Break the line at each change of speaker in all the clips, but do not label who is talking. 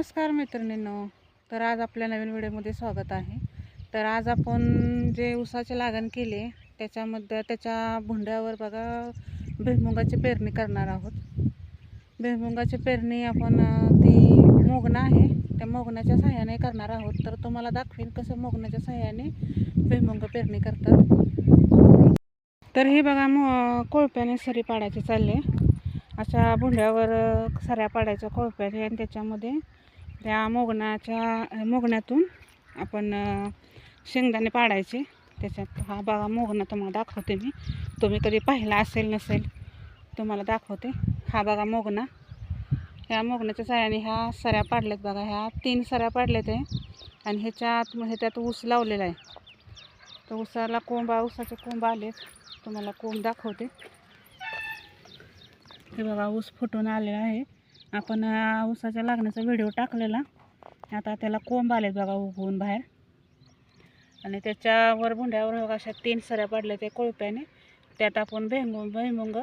नमस्कार मैत्रिणींनो तर आज आपल्या नवीन व्हिडिओमध्ये स्वागत आहे. तर आज आपण जे उसाचे लागण केले त्याच्यामध्ये त्याच्या भुंड्यावर बघा भुईमुगाची पेरणी करणार आहोत. भुईमुगाची पेरणी आपण ती मोगणं आहे त्या मोगण्याच्या सहाय्याने करणार आहोत. तर तुम्हाला दाखवीन कसं मोगण्याच्या सहाय्याने भुईमुग पेरणी करतात. तर हे बघा मो कोळप्याने सरी पाडायचे चालले. अशा भुंड्यावर सऱ्या पाडायच्या कोळप्याने आणि त्याच्यामध्ये त्या मोगण्याच्या मोगण्यातून आपण शेंगदाणे पाडायचे. त्याच्यात हा बघा मोगणा तुम्हाला दाखवते मी. तुम्ही कधी पाहिला असेल नसेल तुम्हाला दाखवते. हा बघा मोगणा. ह्या मोगण्याच्या साऱ्याने ह्या सऱ्या पाडल्यात बघा. ह्या तीन सऱ्या पाडल्यात आहे आणि ह्याच्यात ह्याच्यात त्यात ऊस लावलेला आहे. तर ऊसाला कोंब ऊसाचे कोंब आलेत. तुम्हाला कोंब दाखवते. हे बघा ऊस फुटून आलेला आहे. आपण ऊसाच्या लागण्याचा व्हिडिओ टाकलेला. आता त्याला कोंब आलेत बघा उगवून बाहेर. आणि त्याच्यावर भुंड्यावर बघा अशा तीन सऱ्या पडल्या त्या कोळप्याने. त्यात आपण भुईमुंग भैमुंग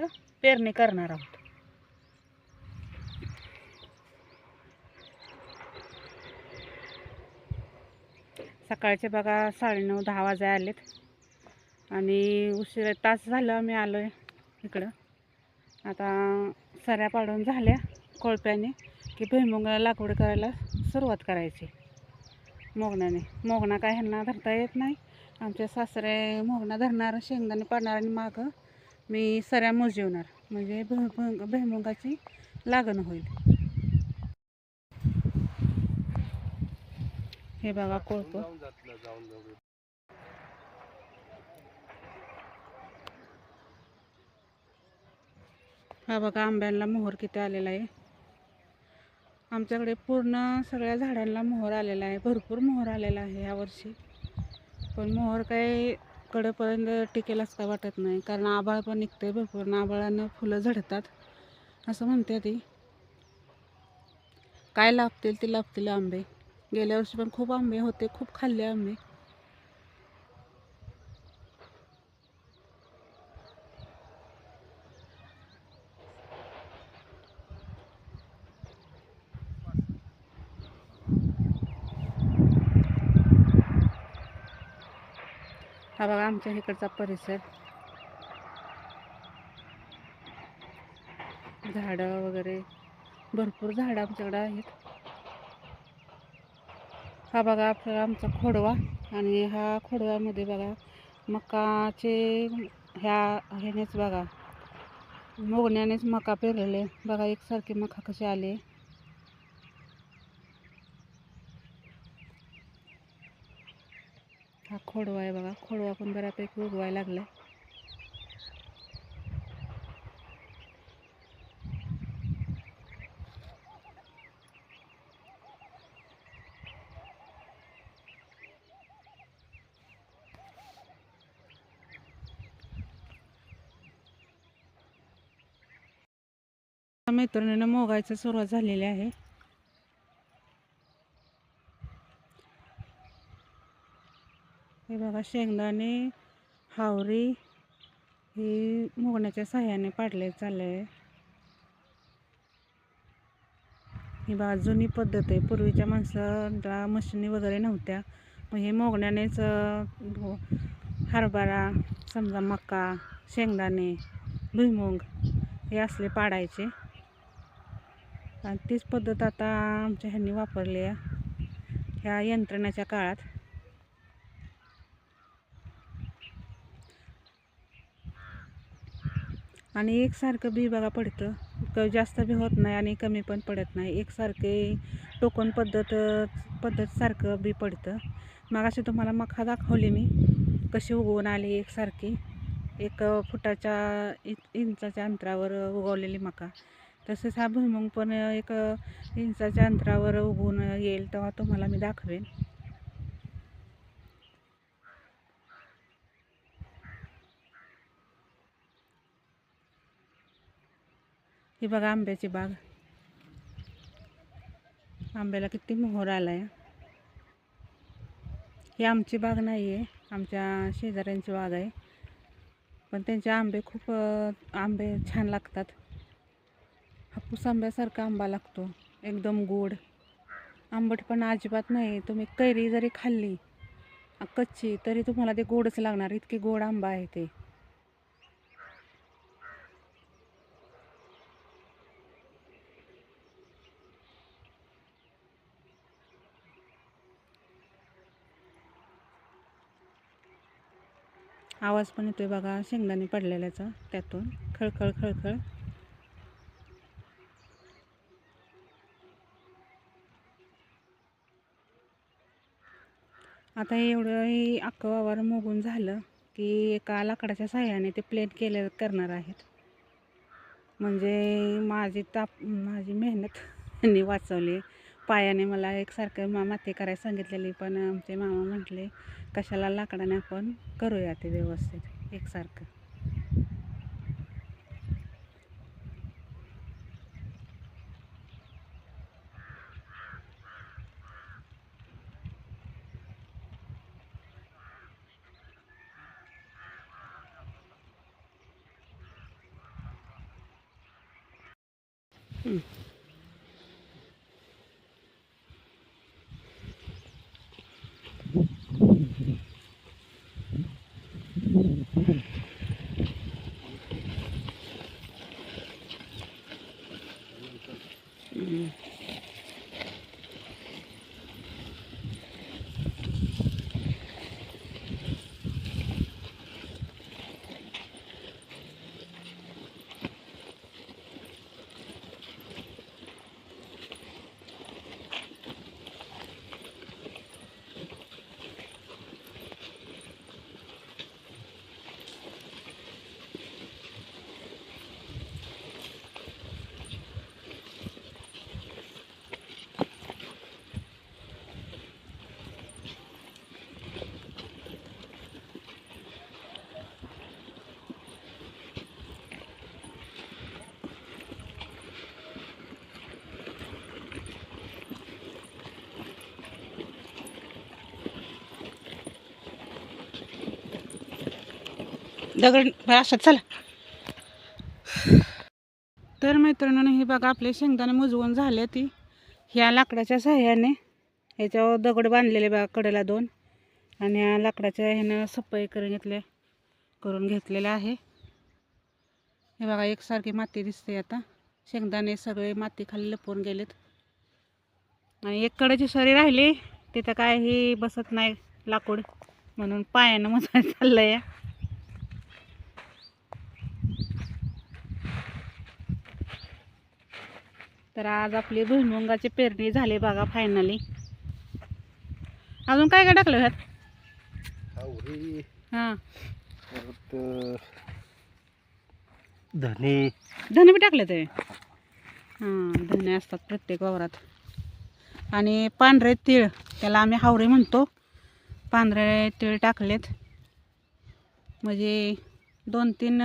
पेरणी करणार आहोत. सकाळचे बघा साडेनऊ दहा वाजे आलेत. आणि उशिरा तास झालं आम्ही आलो आहे इकडं. आता सऱ्या पाडून झाल्या. कोळप्याने की भुईमुगाला लागवड करायला सुरुवात करायची. मोगण्याने. मोगणा काय ह्यांना धरता येत नाही. आमच्या सासरे मोगणा धरणार शेंगदाणे पाडणार आणि मागं मी सऱ्या मोजवणार म्हणजे भुईमुग भुईमुगाची लागण होईल. हे बघा कोळप. हा बघा आंब्यांना मोहर किती आलेला आहे. आमच्याकडे पूर्ण सगळ्या झाडांना मोहर आलेला आहे. भरपूर मोहर आलेला आहे यावर्षी पण मोहर काही कडेपर्यंत टिकेल असं काय वाटत नाही. कारण आबाळ पण निघते भरपूर आबाळानं फुलं झडतात. असं म्हणते ती. काय लाभतील ते लाभतील आंबे. गेल्या वर्षी पण खूप आंबे होते खूप खाल्ले आंबे. हा बघा आमच्या इकडचा परिसर. झाडं वगैरे भरपूर झाडं आमच्याकडं आहेत. हा बघा आपला आमचा खोडवा आणि ह्या खोडव्यामध्ये बघा मकाचे ह्या ह्यानेच बघा. मोगण्यानेच मका पेरलेले. बघा एकसारखे मका कसे आले. हा खोडवा आहे बघा. खोडवा पण बऱ्यापैकी उगवायला लागलाय. मैत्रिणीनं मोगायचं सुरुवात झालेली आहे. हे बघा शेंगदाणे हावरी हे मोगण्याच्या सहाय्याने पाडले चालले आहे ही बघा जुनी पद्धत आहे. पूर्वीच्या माणसाला मशिनी वगैरे नव्हत्या. मग हे मोगण्यानेच हरभरा समजा मका शेंगदाणे भुईमुंग हे असले पाडायचे. आणि तीच पद्धत आता आमच्या ह्यांनी वापरली आहे. ह्या यंत्रणेच्या काळात. आणि एकसारखं बी बघा पडतं. क- जास्त बी होत नाही आणि कमी पण पडत नाही. एकसारखे टोकन पद्धत पद्धतसारखं बी पडतं. मग अशी तुम्हाला मका दाखवली मी. कशी उगवून आली एकसारखी. एक फुटाच्या इ- इंचाच्या अंतरावर उगवलेली मका तसेच हा भुईमुंग पण एक इंचाच्या अंतरावर उगवून येईल तेव्हा तुम्हाला मी दाखवेन. ही बघा आंब्याची बाग. आंब्याला किती मोहर आला आहे ही आमची बाग नाही आहे आमच्या शेजाऱ्यांची बाग आहे. पण त्यांचे आंबे खूप आंबे छान लागतात. हापूस आंब्यासारखा आंबा लागतो एकदम गोड. आंबट पण अजिबात नाही तुम्ही कैरी जरी खाल्ली कच्ची तरी तुम्हाला ते गोडच लागणार इतकी गोड आंबा आहे ते. आवाज पण येतोय बघा शेंगदाणे पडलेल्याचा त्यातून. खळखळ खळखळ. आता एवढं हे अख्खं वावर मोगून झालं की एका लाकडाच्या साह्याने ते प्लेन केले करणार आहेत. म्हणजे माझी ताप माझी मेहनत त्यांनी वाचवली. पायाने मला एकसारखं मा माती करायला सांगितलेली पण आमचे मामा म्हटले कशाला लाकडाने आपण करूया ते व्यवस्थित एकसारखं. 嗯。दगड असं चला. तर मैत्रिणींनो हे बघा आपले शेंगदाणे मुजवून झाले ती. ह्या लाकडाच्या सहाय्याने ह्याच्यावर दगड बांधलेले बघा कडेला दोन. आणि या लाकडाच्या ह्यानं सप्पाई करून घेतले करून घेतलेलं आहे. हे बघा एकसारखी माती दिसते आता. शेंगदाणे सगळे माती खाली लपवून गेलेत. आणि एक कडेची सरी राहिली तिथं काय ही बसत नाही लाकूड. म्हणून पायानं मजा चाललं या तर आज आपली भुईमुंगाची पेरणी झाली बघा फायनली अजून काय काय टाकलं ह्यात? हां.
धने.
धने बी टाकले ते? हां धने असतात प्रत्येक वावरात. आणि पांढरे तीळ त्याला आम्ही हावरे म्हणतो. पांढरे तीळ टाकलेत. म्हणजे दोन तीन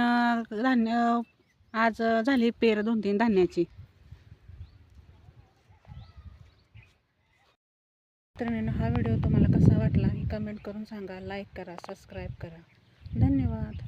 धान्य आज झाली पेर दोन तीन धान्याची तर हा व्हिडिओ तुम्हाला कसा वाटला हे कमेंट करून सांगा. लाईक करा सबस्क्राईब करा. धन्यवाद.